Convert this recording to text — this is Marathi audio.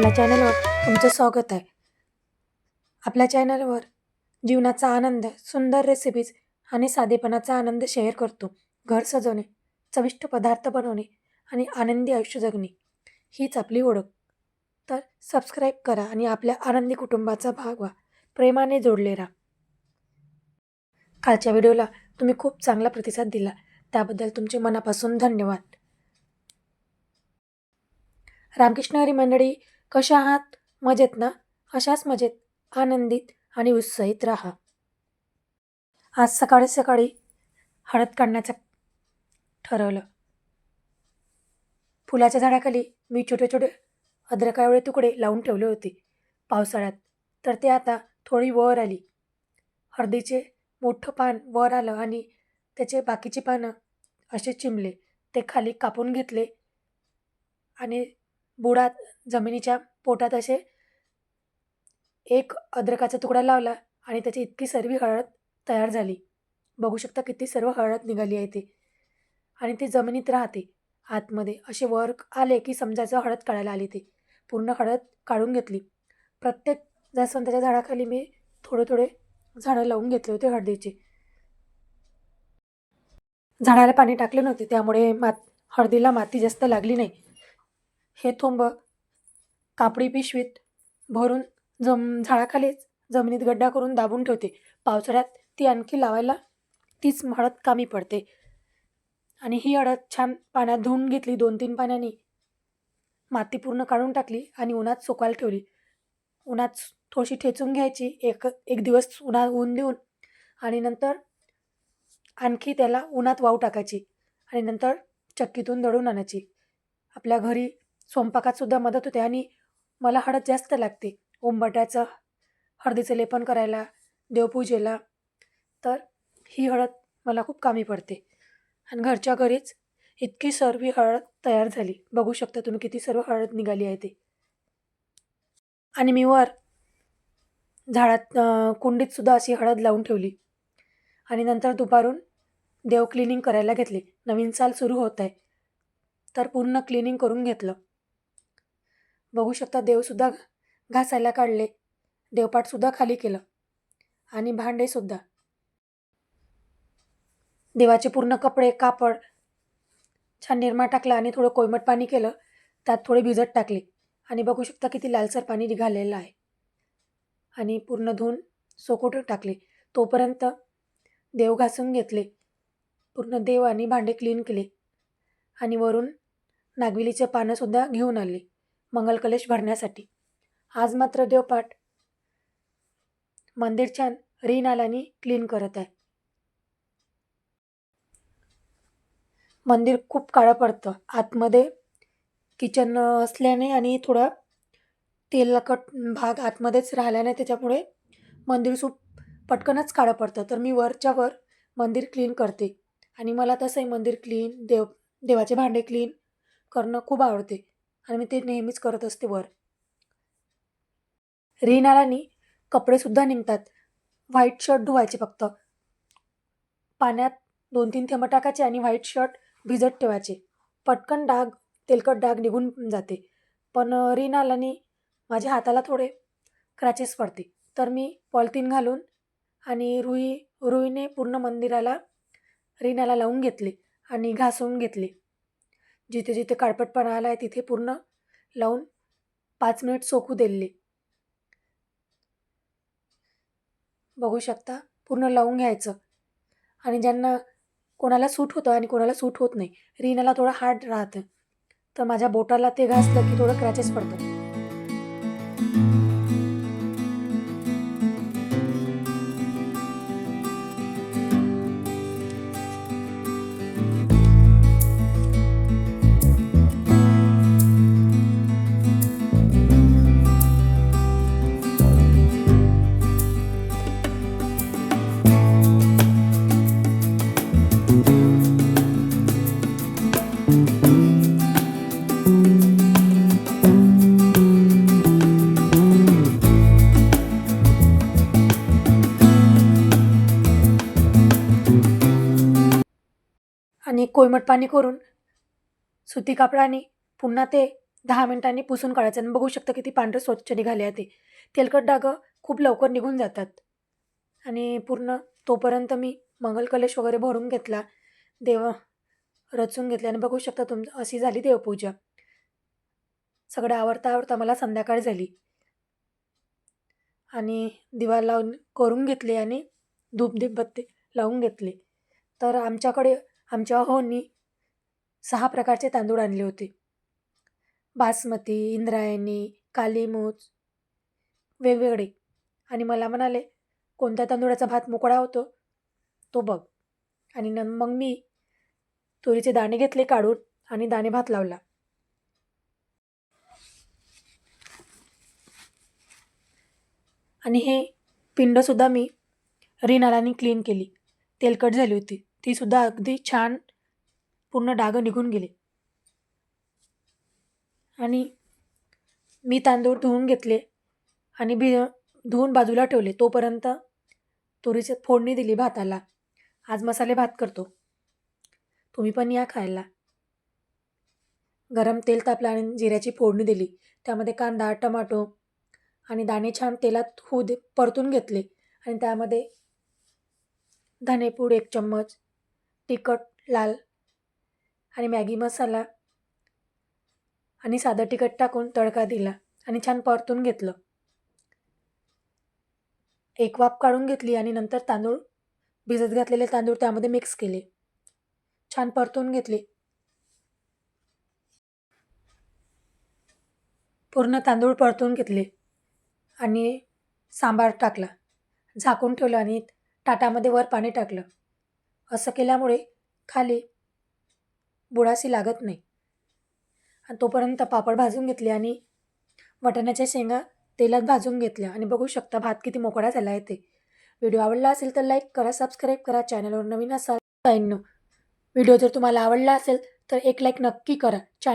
आपल्या चॅनलवर तुमचं स्वागत आहे. आपल्या चॅनलवर जीवनाचा आनंद सुंदर रेसिपीज आणि साधेपणाचा आनंद शेअर करतो. घर सजवणे चविष्ट पदार्थ बनवणे आणि आनंदी आयुष्य जगणे हीच आपली ओळख. तर सबस्क्राईब करा आणि आपल्या आनंदी कुटुंबाचा भाग व्हा. प्रेमाने जोडले राहा. कालच्या व्हिडिओला तुम्ही खूप चांगला प्रतिसाद दिला. त्याबद्दल तुमचे मनापासून धन्यवाद. रामकृष्ण हरी मंडळी कशा आहात? मजेत ना? अशाच मजेत आनंदित आणि उत्साहित राहा. आज सकाळी सकाळी हळद काढण्याचं ठरवलं. फुलाच्या झाडाखाली मी छोटे छोटे अद्रकावळे तुकडे लावून ठेवले होते. पावसाळ्यात तर ते आता थोडी वर आली. हळदीचे मोठं पान वर आलं आणि त्याचे बाकीचे पानं असे चिमले ते खाली कापून घेतले आणि बुडात जमिनीच्या पोटात असे एक अद्रकाचा तुकडा लावला आणि त्याची इतकी सर्व हळद तयार झाली. बघू शकता किती सर्व हळद निघाली आहे ते आणि ती जमिनीत राहते. आतमध्ये असे वर आले की समजायचं हळद काढायला आली ते. पूर्ण हळद काढून घेतली. प्रत्येक जास्वंदाच्या झाडाखाली मी थोडे थोडे झाडं लावून घेतले होते हळदीचे. झाडाला पाणी टाकले नव्हते त्यामुळे मात हळदीला माती जास्त लागली नाही. हे थोंब कापडी पिशवीत भरून जम झाडाखालीच जमिनीत गड्डा करून दाबून ठेवते. पावसाळ्यात ती आणखी लावायला तीच हळद कामी पडते. आणि ही हळद छान पाण्यात धुवून घेतली. दोन तीन पाण्याने माती पूर्ण काढून टाकली आणि उन्हात सुकायला ठेवली. उन्हात थोडीशी ठेचून घ्यायची. एक एक दिवस उन्हा ऊन देऊन आणि नंतर आणखी त्याला उन्हात वाऊ टाकायची आणि नंतर चक्कीतून दळून आणायची. आपल्या घरी स्वयंपाकात सुद्धा मदत होते आणि मला हळद जास्त लागते. उंबट्याचं हळदीचं लेपन करायला देवपूजेला. तर ही हळद मला खूप कामी पडते. आणि घरच्या घरीच इतकी सर्व हळद तयार झाली. बघू शकता तुम्ही किती सर्व हळद निघाली आहे ते. आणि मी वर झाडात कुंडीत सुद्धा अशी हळद लावून ठेवली. आणि नंतर दुपारून देव क्लिनिंग करायला घेतले. नवीन साल सुरू होत आहे. तर पूर्ण क्लिनिंग करून घेतलं. बघू शकता देवसुद्धा घासायला काढले. देवपाठसुद्धा खाली केलं. आणि भांडेसुद्धा देवाचे पूर्ण कपडे कापड छान निरमा टाकला आणि थोडं कोयमट पाणी केलं. त्यात थोडे भिजत टाकले. आणि बघू शकता किती लालसर पाणी निघालेलं आहे. आणि पूर्ण धुवून सोकोट टाकले. तोपर्यंत देव घासून घेतले. पूर्ण देव आणि भांडे क्लीन केले. आणि वरून नागविलीचे पानंसुद्धा घेऊन आले. मंगलकलेश भरण्यासाठी. आज मात्र देवपाठ मंदिर छान रीन क्लीन करत आहे. मंदिर खूप काळं पडतं. आतमध्ये किचन असल्याने आणि थोडा तेलकट भाग आतमध्येच राहिल्याने त्याच्यामुळे मंदिर खूप पटकनच काळं पडतं. तर मी वरच्या वर मंदिर क्लीन करते. आणि मला तसंही मंदिर क्लीन देव देवाचे भांडे क्लीन करणं खूप आवडते. आणि मी ते नेहमीच करत असते वर. रीन कपडेसुद्धा निघतात. व्हाईट शर्ट धुवायचे फक्त. पाण्यात दोन तीन थेंब टाकायचे आणि व्हाईट शर्ट भिजत ठेवायचे. पटकन डाग तेलकट डाग निघून जाते. पण रीन माझ्या हाताला थोडे क्रॅचेस पडते. तर मी पॉलिथिन घालून आणि रुई रुईने पूर्ण मंदिराला रीनाला लावून घेतले आणि घासून घेतले. जिथे जिथे काळपटपणा आला आहे तिथे पूर्ण लावून पाच मिनिट सोकू दिले बघू शकता पूर्ण लावून घ्यायचं. आणि ज्यांना कोणाला सूट होतं आणि कोणाला सूट होत नाही रीनाला थोडं हार्ड राहतं. तर माझ्या बोटाला ते घासलं की थोडं क्रॅचेस पडतं आणि कोयमट पाणी करून सुती कापडाने पुन्हा ते दहा मिनिटांनी पुसून काढायचं आणि बघू शकता किती पांढरं स्वच्छ निघाले आहे ते. तेलकट डागं खूप लवकर निघून जातात. आणि पूर्ण तोपर्यंत मी मंगलकलश वगैरे भरून घेतला देव रचून घेतले आणि बघू शकता तुम अशी झाली देवपूजा. सगळं आवडता आवडता मला संध्याकाळ झाली. आणि दिवा लावून करून घेतले आणि धूपधीपबत्ती लावून घेतले. तर आमच्याकडे आमच्या होनी सहा प्रकारचे तांदूळ आणले होते. बासमती इंद्रायणी कालीमूच वेगवेगळे. आणि मला म्हणाले कोणत्या तांदूळाचा भात मोकळा होतो तो बघ. आणि न मग मी तुरीचे दाणे घेतले काढून आणि दाणे भात लावला. आणि हे पिंडसुद्धा मी रिनालानी क्लीन केली. तेलकट झाली होती. तीसुद्धा अगदी छान पूर्ण डाग निघून गेले. आणि मी तांदूळ धुवून घेतले आणि बी धुवून बाजूला ठेवले. तोपर्यंत तुरीची फोडणी दिली भाताला. आज मसाले भात करतो. तुम्ही पण या खायला. गरम तेल तापलं आणि जिऱ्याची फोडणी दिली. त्यामध्ये कांदा टमाटो आणि दाणे छान तेलात होऊ दे परतून घेतले. आणि त्यामध्ये धनेपूड एक चम्मच तिखट लाल आणि मॅगी मसाला आणि साधं तिखट टाकून तडका दिला आणि छान परतून घेतलं. एक वाफ काढून घेतली आणि नंतर तांदूळ भिजत घातलेले तांदूळ त्यामध्ये मिक्स केले. छान परतून घेतले. पूर्ण तांदूळ परतून घेतले. आणि सांबार टाकला. झाकून ठेवलं आणि ताटामध्ये वर पाणी टाकलं. असं केल्यामुळे खाली बुडासी लागत नाही. आणि तोपर्यंत पापड भाजून घेतले आणि वाटाण्याच्या शेंगा तेलात भाजून घेतल्या. आणि बघू शकता भात किती मोकळा झाला आहे ते. व्हिडिओ आवडला असेल तर लाईक करा सबस्क्राईब करा. चॅनलवर नवीन असाल व्हिडिओ जर तुम्हाला आवडला असेल तर एक लाईक नक्की करा. चॅन